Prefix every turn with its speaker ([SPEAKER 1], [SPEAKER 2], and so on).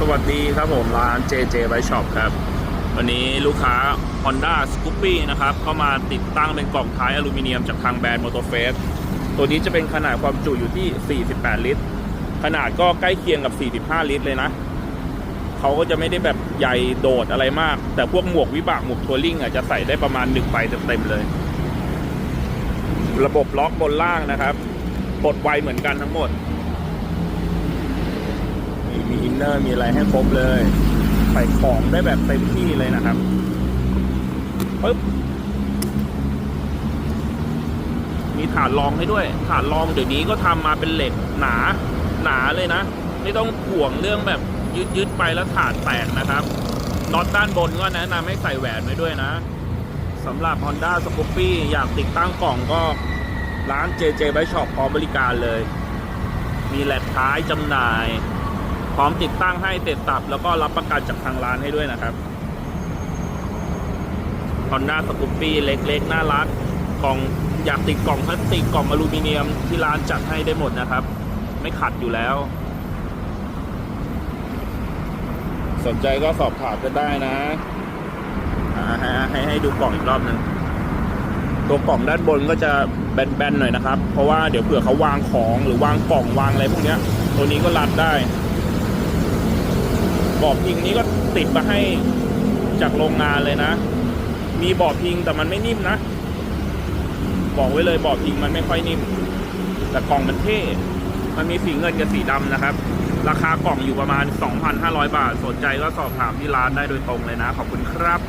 [SPEAKER 1] สวัสดีครับผมร้าน JJ Bike Shop ครับ วันนี้ลูกค้า Honda Scoopy นะครับเข้ามาติดตั้งเป็นกล่องท้ายอลูมิเนียมจากทางแบรนด์ Motor Face ตัวนี้จะเป็นขนาดความจุอยู่ที่ 48 ลิตร ขนาดก็ใกล้เคียงกับ 45 ลิตรเลยนะ เขาก็จะไม่ได้แบบใหญ่โดดอะไรมาก แต่พวกหมวกวิบากหมวกทัวริงอะจะใส่ได้ประมาณ1ใบเต็มๆเลย ระบบล็อกบนล่างนะครับปลดไวเหมือนกันทั้งหมด มีอินเนอร์มีอะไรให้ครบเลย ใส่ของได้แบบเต็มที่เลยนะครับปึ๊บมีฐานรองให้ด้วยฐานรองเดี๋ยวนี้ก็ทำมาเป็นเหล็กหนาหนาเลยนะ ไม่ต้องห่วงเรื่องแบบยืดยืดๆไปแล้วฐานแตกนะครับน็อตด้านบนก็แนะนำให้ใส่แหวนไว้ด้วยนะสำหรับ Honda s c o p y อยากติดตั้งกล่องก็ร้าน JJ Bike Shop พร้อมบริการเลย มีแหลกท้ายจำหน่าย พร้อมติดตั้งให้เสร็จสับแล้วก็รับประกันจากทางร้านให้ด้วยนะครับ Honda Scoopy เล็กๆ น่ารักกล่องอยากติดกล่องพลาสติกกล่องอลูมิเนียมที่ร้านจัดให้ได้หมดนะครับ ไม่ขัดอยู่แล้ว สนใจก็สอบถามกันได้นะให้ให้ให้ดูกล่องอีกรอบหนึ่งตัวกล่องด้านบนก็จะแบนๆหน่อยนะครับ เพราะว่าเดี๋ยวเผื่อเขาวางของหรือวางกล่องวางอะไรพวกนี้ตัวนี้ก็รัดได้ บอบพิงนี้ก็ติดมาให้จากโรงงานเลยนะ มีบอบพิงแต่มันไม่นิ่มนะ บอกไว้เลยบอบพิงมันไม่ค่อยนิ่ม แต่กล่องมันเท่ มันมีสีเงินกับสีดำนะครับ ราคากล่องอยู่ประมาณ 2,500 บาท สนใจก็สอบถามที่ร้านได้โดยตรงเลยนะ ขอบคุณครับ